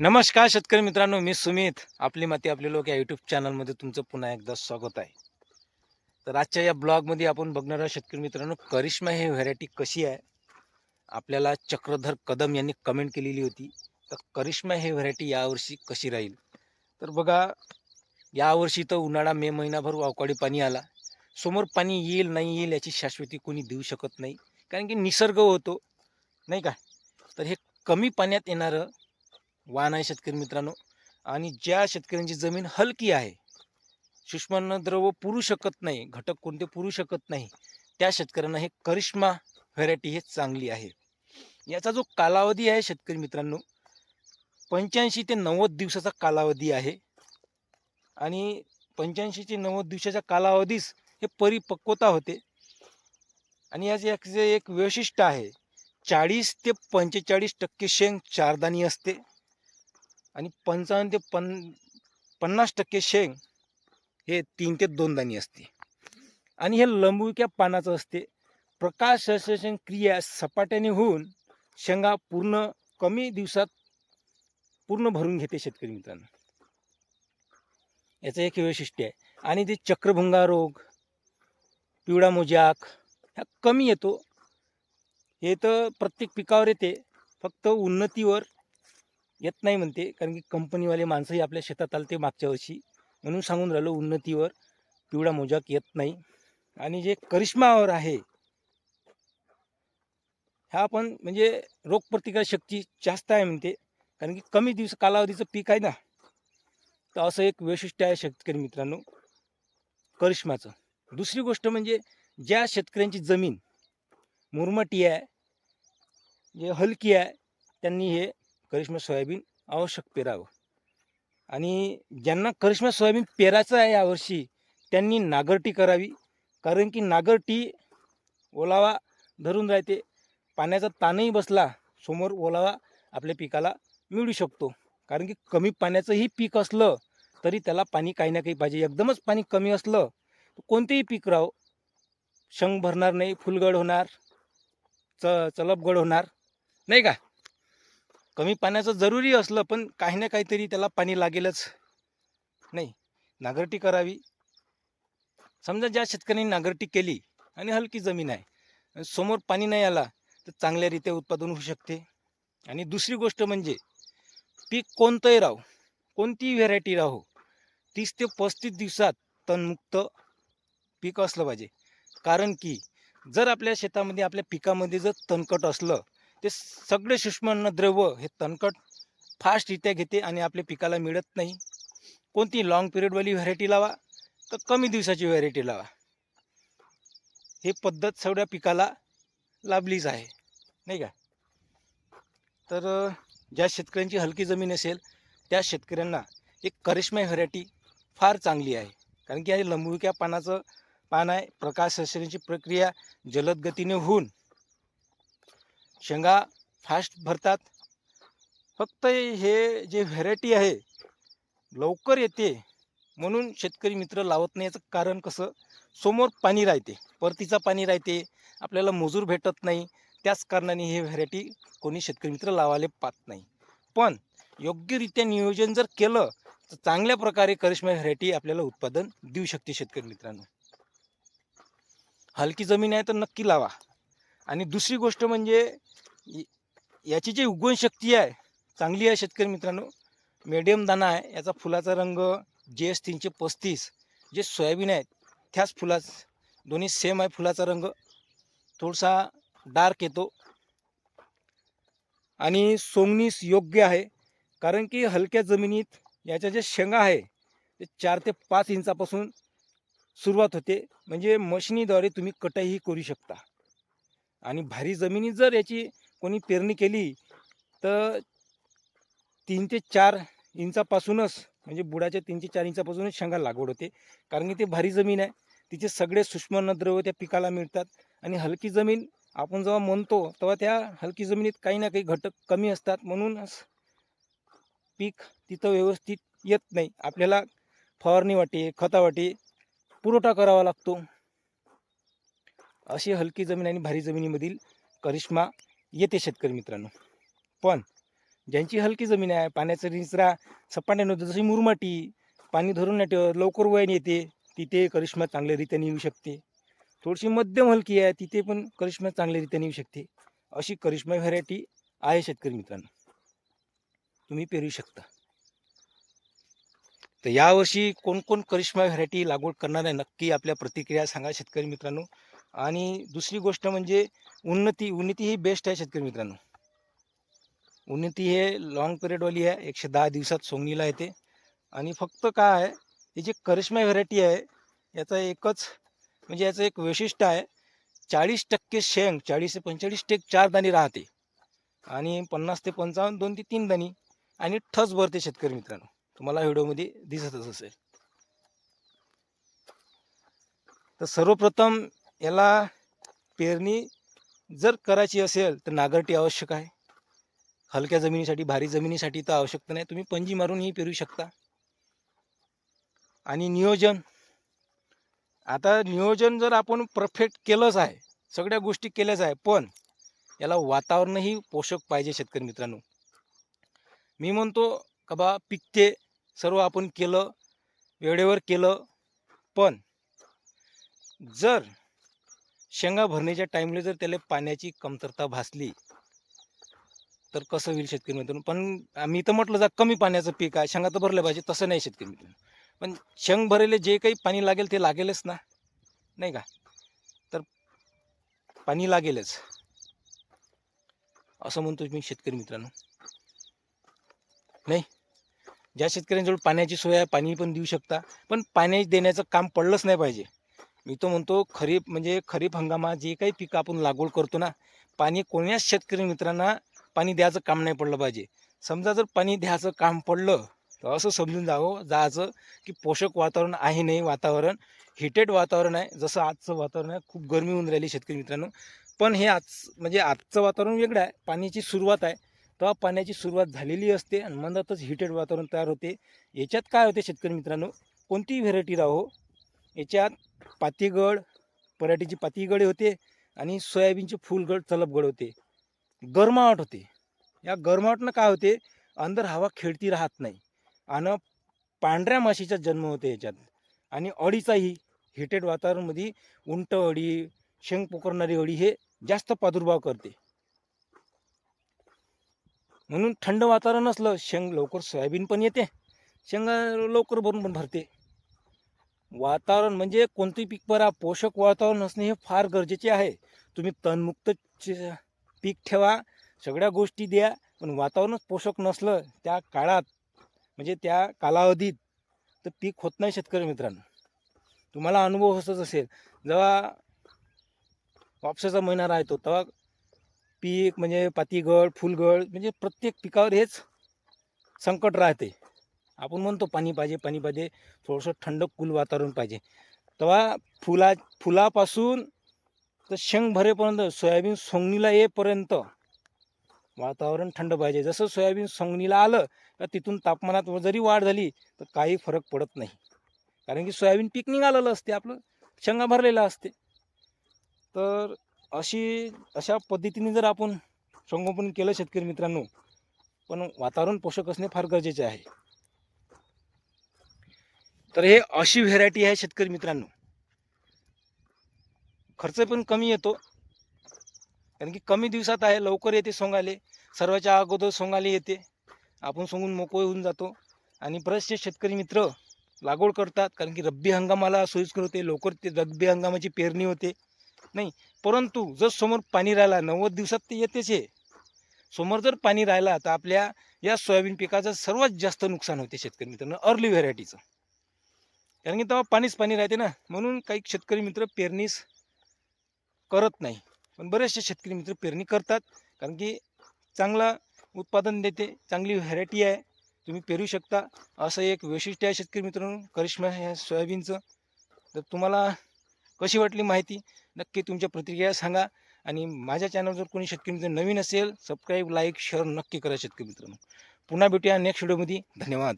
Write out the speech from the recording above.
नमस्कार शेतकरी मित्रांनो मी सुमित. आपली माती आपले लोक या यूट्यूब चॅनलमध्ये तुमचं पुन्हा एकदा स्वागत आहे. तर आजच्या या ब्लॉगमध्ये आपण बघणार आहोत शेतकरी मित्रांनो करिश्मा ही व्हरायटी कशी आहे? आपल्याला चक्रधर कदम यांनी कमेंट केलेली होती. तर करिश्मा ही व्हरायटी यावर्षी कशी राहील? तर बघा यावर्षी तर उन्हाळा मे महिनाभर अवकाळी पाणी आला. समोर पाणी येईल नाही येईल याची शाश्वती कोणी देऊ शकत नाही. कारण की निसर्ग होतो नाही का? तर हे कमी पाण्यात येणारं वाण आहे शेतकरी मित्रांनो. आणि ज्या शेतकऱ्यांची जमीन हलकी आहे सूक्ष्म द्रव पुरू शकत नाही घटक कोणते पुरू शकत नाही त्या शेतकऱ्यांना हे करिश्मा व्हरायटी हे चांगली आहे. याचा जो कालावधी आहे शेतकरी मित्रांनो पंच्याऐंशी ते नव्वद दिवसाचा कालावधी आहे. आणि पंच्याऐंशी ते नव्वद दिवसाच्या कालावधीस हे परिपक्वता होते. आणि याचे याचे एक वैशिष्ट्य आहे चाळीस ते पंचेचाळीस टक्के शेंग चारदानी असते. आणि पंचावन्न ते पन पन्नास टक्के शेंग हे तीन ते दोन दाणी असते. आणि हे लंबुक्या पानाचं असते. प्रकाश संश्लेषण क्रिया सपाट्याने होऊन शेंगा पूर्ण कमी दिवसात पूर्ण भरून घेते शेतकरी मित्रांनो. याचं एक वैशिष्ट्य आहे. आणि ते चक्रभुंगा रोग पिवळा मोजाक ह्या कमी येतो. हे तर प्रत्येक पिकावर येते. फक्त उन्नतीवर येत नाही म्हणते कारण की कंपनीवाले माणसंही आपल्या शेतात आले ते मागच्या वर्षी. म्हणून सांगून राहिलो उन्नतीवर पिवळा मोजाक येत नाही. आणि जे करिश्मावर आहे ह्या पण म्हणजे रोगप्रतिकार शक्ती जास्त आहे म्हणते. कारण की कमी दिवस कालावधीचं पीक आहे ना तर असं एक वैशिष्ट्य आहे शेतकरी मित्रांनो करिश्माचं. दुसरी गोष्ट म्हणजे ज्या शेतकऱ्यांची जमीन मुरमटी आहे जे हलकी आहे त्यांनी हे करिश्मा सोयाबीन आवश्यक पेरावं. आणि ज्यांना करिश्मा सोयाबीन पेरायचं आहे यावर्षी त्यांनी नागरटी करावी. कारण की नागरटी ओलावा धरून राहते. पाण्याचा ताणही बसला समोर ओलावा आपल्या पिकाला मिळू शकतो. कारण की कमी पाण्याचंही पीक असलं तरी त्याला पाणी काही ना काही पाहिजे. एकदमच पाणी कमी असलं तर कोणतेही पीक राहो. शंग भरणार नाही फुलगड होणार च चलपगड होणार. नाही का? कमी पाण्याचं जरुरी असलं पण काही ना काहीतरी त्याला पाणी लागेलच. नाही नागरटी करावी. समजा ज्या शेतकऱ्यांनी नागरटी केली आणि हलकी जमीन आहे समोर पाणी नाही आला तर चांगल्यारीत्या उत्पादन होऊ शकते. आणि दुसरी गोष्ट म्हणजे पीक कोणतंही राहो कोणतीही व्हेरायटी राहो तीस ते पस्तीस दिवसात तणमुक्त पीक असलं पाहिजे. कारण की जर आपल्या शेतामध्ये आपल्या पिकामध्ये जर तणकट असलं ते सगळे सूक्ष्म द्रव्य हे तणकट फास्टरित्या घेते आणि आपल्या पिकाला मिळत नाही. कोणती लाँग पिरियडवाली व्हरायटी लावा तर कमी दिवसाची व्हरायटी लावा. हे पद्धत सगळ्या पिकाला लाभलीच आहे. नाही का? तर ज्या शेतकऱ्यांची हलकी जमीन असेल त्या शेतकऱ्यांना एक करिश्मा व्हरायटी फार चांगली आहे. कारण की हे लंबुक्या पानाचं पान आहे प्रकाश संश्लेषणाची प्रक्रिया जलद गतीने होऊन शेंगा फास्ट भरतात. फक्त हे जे व्हेरायटी आहे लवकर येते म्हणून शेतकरी मित्र लावत नाही याचं कारण कसं? समोर पाणी राहते परतीचा पाणी राहते आपल्याला मजूर भेटत नाही. त्याच कारणाने हे व्हेरायटी कोणी शेतकरी मित्र लावायला पाहत नाही. पण योग्यरित्या नियोजन जर केलं तर चांगल्या प्रकारे करिश्मा व्हेरायटी आपल्याला उत्पादन देऊ शकते शेतकरी मित्रांनो. हलकी जमीन आहे तर नक्की लावा. आणि दुसरी गोष्ट म्हणजे याची जी उगवण शक्ती आहे चांगली आहे शेतकरी मित्रांनो. मीडियम दाना आहे याचा फुलाचा रंग जे एस तीनशे पस्तीस जे सोयाबीन आहेत त्याच फुलाच दोन्ही सेम आहे फुलाचा रंग. थोडासा डार्क येतो. आणि सोंगणीस योग्य आहे कारण की हलक्या जमिनीत याच्या जे शेंगा आहे ते चार ते पाच इंचापासून सुरुवात होते. म्हणजे मशिनीद्वारे तुम्ही कटाईही करू शकता. आणि भारी जमिनीत जर याची कोणी पेरणी केली तर तीन ते चार इंचापासूनच म्हणजे बुडाच्या तीन ते चार इंचापासूनच शेंगा लागवड होते. कारण की ते भारी जमीन आहे. तिचे सगळे सूक्ष्मनद्रव्य त्या पिकाला मिळतात. आणि हलकी जमीन आपण जेव्हा म्हणतो तेव्हा त्या हलकी जमिनीत काही ना काही घटक कमी असतात. म्हणून पीक तिथं व्यवस्थित येत नाही. आपल्याला फवारणी वाटे खता वाटे पुरवठा करावा लागतो. अशी हलकी जमीन आणि भारी जमिनीमधील करिश्मा येते शेतकरी मित्रांनो. पण ज्यांची हलकी जमीन आहे पाण्याचा निचरा सपाट्याने होतो जशी मुरमाटी पाणी धरून नाही ठेवत लवकर वयन येते तिथे करिश्मा चांगल्यारीत्याने येऊ शकते. थोडीशी मध्यम हलकी आहे तिथे पण करिश्मा चांगल्यारीत्याने येऊ शकते. अशी करिश्मा व्हरायटी आहे शेतकरी मित्रांनो. तुम्ही पेरू शकता. तर यावर्षी कोणकोण करिश्मा व्हरायटी लागवड करणार आहे नक्की आपल्या प्रतिक्रिया सांगा शेतकरी मित्रांनो. आणि दुसरी गोष्ट म्हणजे उन्नती उन्नती ही बेस्ट आहे शेतकरी मित्रांनो. उन्नती हे लॉंग पिरियडवाली आहे एकशे दहा दिवसात सोंगणीला येते. आणि फक्त काय आहे ही जी करिश्मा व्हरायटी आहे याचा एकच म्हणजे याचं एक वैशिष्ट्य आहे चाळीस टक्के शेंग चाळीस ते पंचेचाळीस टक्के चार दाणी राहते. आणि पन्नास ते पंचावन्न दोन ते तीन दाणी आणि ठस भरते शेतकरी मित्रांनो. तुम्हाला व्हिडिओमध्ये दिसतच असेल. तर सर्वप्रथम याला पेरणी जर करायची असेल तर नागरटी आवश्यक आहे. हलक्या जमिनीसाठी भारी जमिनीसाठी तर आवश्यकता नाही. तुम्ही पंजी मारूनही पेरू शकता. आणि नियोजन. आता नियोजन जर आपण परफेक्ट केलंच आहे सगळ्या गोष्टी केल्याच आहे पण याला वातावरणही पोषक पाहिजे शेतकरी मित्रांनो. मी म्हणतो का बा पिकते सर्व आपण केलं वेळेवर केलं पण जर शेंगा भरण्याच्या टाईमला जर त्याला पाण्याची कमतरता भासली तर कसं होईल शेतकरी मित्रांनो? पण आम्ही तर म्हटलं जा कमी पाण्याचं पीक आहे शेंगा तर भरलं पाहिजे तसं नाही शेतकरी मित्रांनो. पण शेंग भरेले जे काही पाणी लागेल ते लागेलच ना? नाही का? तर पाणी लागेलच. असं म्हणतो मी शेतकरी मित्रांनो. नाही? ज्या शेतकऱ्यांजवळ पाण्याची सोय आहे पाणी पण देऊ शकता पण पाणी देण्याचं काम पडलंच नाही पाहिजे. मी तो म्हणतो खरीप म्हणजे खरीप हंगामात जे काही पिकं आपण लागवड करतो ना पाणी कोण्याच शेतकरी मित्रांना पाणी द्यायचं काम नाही पडलं पाहिजे. समजा जर पाणी द्यायचं काम पडलं तर असं समजून जावं जायचं की पोषक वातावरण आहे नाही वातावरण. हिटेड वातावरण आहे जसं आजचं वातावरण आहे खूप गरमी होऊन राहिली शेतकरी मित्रांनो. पण हे आज म्हणजे आजचं वातावरण वेगळं आहे पाण्याची सुरुवात आहे. तेव्हा पाण्याची सुरुवात झालेली असते आणि मधातच हिटेड वातावरण तयार होते. याच्यात काय होते शेतकरी मित्रांनो? कोणतीही व्हेरायटी राहो याच्यात पातीगड पराठीची पातीगडे होते आणि सोयाबीनचे फुलगड चलपगड होते. गरमावट होते. या गरमावटनं काय होते? अंदर हवा खेळती राहत नाही. आणि पांढऱ्या माशीचा जन्म होते याच्यात. आणि अळीचाही हिटेड वातावरणमध्ये उंट अळी शेंग पोकरणारी अळी हे जास्त प्रादुर्भाव करते. म्हणून थंड वातावरण असलं शेंग लवकर सोयाबीन पण येते. शेंगा लवकर भरून पण भरते. वातावरण म्हणजे कोणतेही पीक परा पोषक वातावरण असणे हे फार गरजेचे आहे. तुम्ही तणमुक्त चे- पीक ठेवा सगळ्या गोष्टी द्या पण वातावरणच पोषक नसलं त्या काळात म्हणजे त्या कालावधीत तर पीक होत नाही शेतकरी मित्रांनो. तुम्हाला अनुभव असंच असेल. जेव्हा वापसाचा महिना राहतो तेव्हा पीक म्हणजे पातीगळ फुलगळ म्हणजे प्रत्येक पिकावर हेच संकट राहते. आपण म्हणतो पाणी पाहिजे पाणी पाहिजे थोडंसं थंड कुल वातावरण पाहिजे. तेव्हा फुला फुलापासून तर शेंग भरेपर्यंत सोयाबीन सोंगणीला येईपर्यंत वातावरण थंड पाहिजे. जसं सोयाबीन सोंगणीला आलं तर तिथून तापमानात जरी वाढ झाली तर काही फरक पडत नाही. कारण की सोयाबीन पीक निघालेलं असते आपलं शेंगा भरलेलं असते. तर अशी अशा पद्धतीने जर आपण संगोपन केलं शेतकरी मित्रांनो पण वातावरण पोषक असणे फार गरजेचे आहे. तर हे अशी व्हेरायटी आहे शेतकरी मित्रांनो. खर्च पण कमी येतो. कारण की कमी दिवसात आहे लवकर येते सोंगाले सर्वाच्या अगोदर सोंगाले येते. आपण सोंगून मोकळे होऊन जातो. आणि बरेचसे शेतकरी मित्र लागवड करतात. कारण की रब्बी हंगामाला सोयीस्कर होते. लवकर ते रब्बी हंगामाची पेरणी होते. नाही परंतु जर समोर पाणी राहिला नव्वद दिवसात ते येतेच आहे समोर जर पाणी राहिला तर आपल्या या सोयाबीन पिकाचं सर्वात जास्त नुकसान होते शेतकरी मित्रांनो. अर्ली व्हेरायटीचं कारण की तेव्हा पाणीच पाणी राहते ना. म्हणून काही शेतकरी मित्र पेरणीस करत नाही. पण बरेचसे शेतकरी मित्र पेरणी करतात. कारण की चांगला उत्पादन देते चांगली व्हरायटी आहे. तुम्ही पेरू शकता. असं एक वैशिष्ट्य आहे शेतकरी मित्रांनो करिश्मा ह्या सोयाबीनचं. तर तुम्हाला कशी वाटली माहिती नक्की तुमच्या प्रतिक्रिया सांगा. आणि माझ्या चॅनल जर कोणी शेतकरी मित्र नवीन असेल सबस्क्राईब लाईक शेअर नक्की करा शेतकरी मित्रांनो. पुन्हा भेटूया नेक्स्ट व्हिडिओमध्ये धन्यवाद.